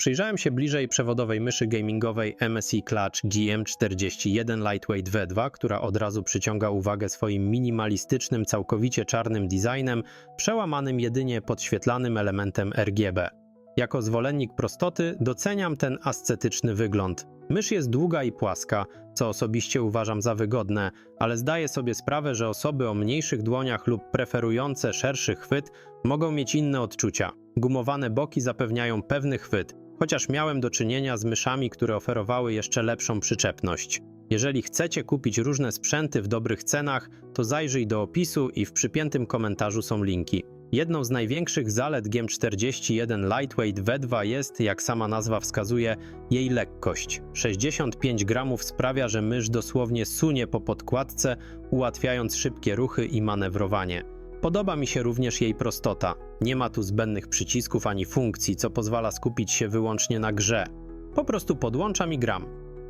Przyjrzałem się bliżej przewodowej myszy gamingowej MSI Clutch GM41 Lightweight V2, która od razu przyciąga uwagę swoim minimalistycznym, całkowicie czarnym designem, przełamanym jedynie podświetlanym elementem RGB. Jako zwolennik prostoty doceniam ten ascetyczny wygląd. Mysz jest długa i płaska, co osobiście uważam za wygodne, ale zdaję sobie sprawę, że osoby o mniejszych dłoniach lub preferujące szerszy chwyt mogą mieć inne odczucia. Gumowane boki zapewniają pewny chwyt, chociaż miałem do czynienia z myszami, które oferowały jeszcze lepszą przyczepność. Jeżeli chcecie kupić różne sprzęty w dobrych cenach, to zajrzyj do opisu i w przypiętym komentarzu są linki. Jedną z największych zalet GM41 Lightweight V2 jest, jak sama nazwa wskazuje, jej lekkość. 65 gramów sprawia, że mysz dosłownie sunie po podkładce, ułatwiając szybkie ruchy i manewrowanie. Podoba mi się również jej prostota. Nie ma tu zbędnych przycisków ani funkcji, co pozwala skupić się wyłącznie na grze. Po prostu podłączam i gram.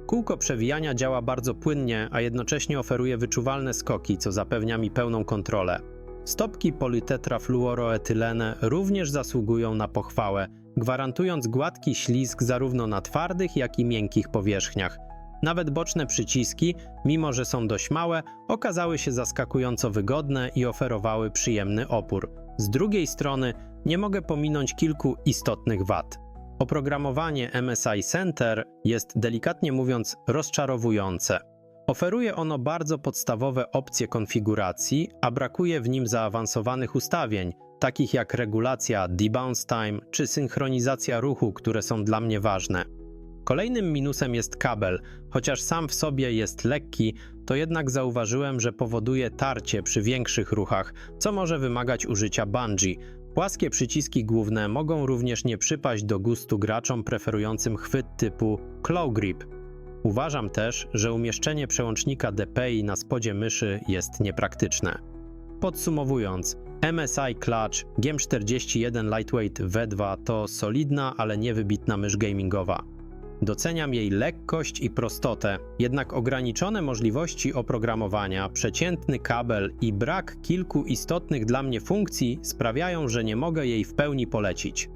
Kółko przewijania działa bardzo płynnie, a jednocześnie oferuje wyczuwalne skoki, co zapewnia mi pełną kontrolę. Stopki politetrafluoroetylene również zasługują na pochwałę, gwarantując gładki ślizg zarówno na twardych, jak i miękkich powierzchniach. Nawet boczne przyciski, mimo że są dość małe, okazały się zaskakująco wygodne i oferowały przyjemny opór. Z drugiej strony nie mogę pominąć kilku istotnych wad. Oprogramowanie MSI Center jest delikatnie mówiąc rozczarowujące. Oferuje ono bardzo podstawowe opcje konfiguracji, a brakuje w nim zaawansowanych ustawień, takich jak regulacja debounce time czy synchronizacja ruchu, które są dla mnie ważne. Kolejnym minusem jest kabel. Chociaż sam w sobie jest lekki, to jednak zauważyłem, że powoduje tarcie przy większych ruchach, co może wymagać użycia bungee. Płaskie przyciski główne mogą również nie przypaść do gustu graczom preferującym chwyt typu claw grip. Uważam też, że umieszczenie przełącznika DPI na spodzie myszy jest niepraktyczne. Podsumowując, MSI Clutch GM41 Lightweight V2 to solidna, ale niewybitna mysz gamingowa. Doceniam jej lekkość i prostotę, jednak ograniczone możliwości oprogramowania, przeciętny kabel i brak kilku istotnych dla mnie funkcji sprawiają, że nie mogę jej w pełni polecić.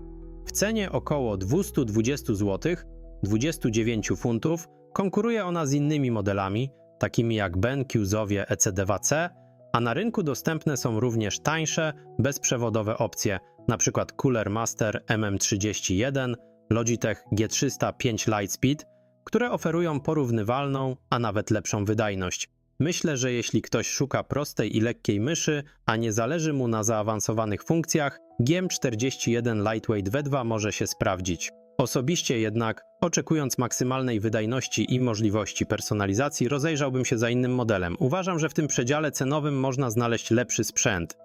W cenie około 220 zł, 29 funtów, konkuruje ona z innymi modelami, takimi jak BenQ Zowie ECD2C, a na rynku dostępne są również tańsze, bezprzewodowe opcje, np. Cooler Master MM31, Logitech G300 5 Lightspeed, które oferują porównywalną, a nawet lepszą wydajność. Myślę, że jeśli ktoś szuka prostej i lekkiej myszy, a nie zależy mu na zaawansowanych funkcjach, GM41 Lightweight V2 może się sprawdzić. Osobiście jednak, oczekując maksymalnej wydajności i możliwości personalizacji, rozejrzałbym się za innym modelem. Uważam, że w tym przedziale cenowym można znaleźć lepszy sprzęt.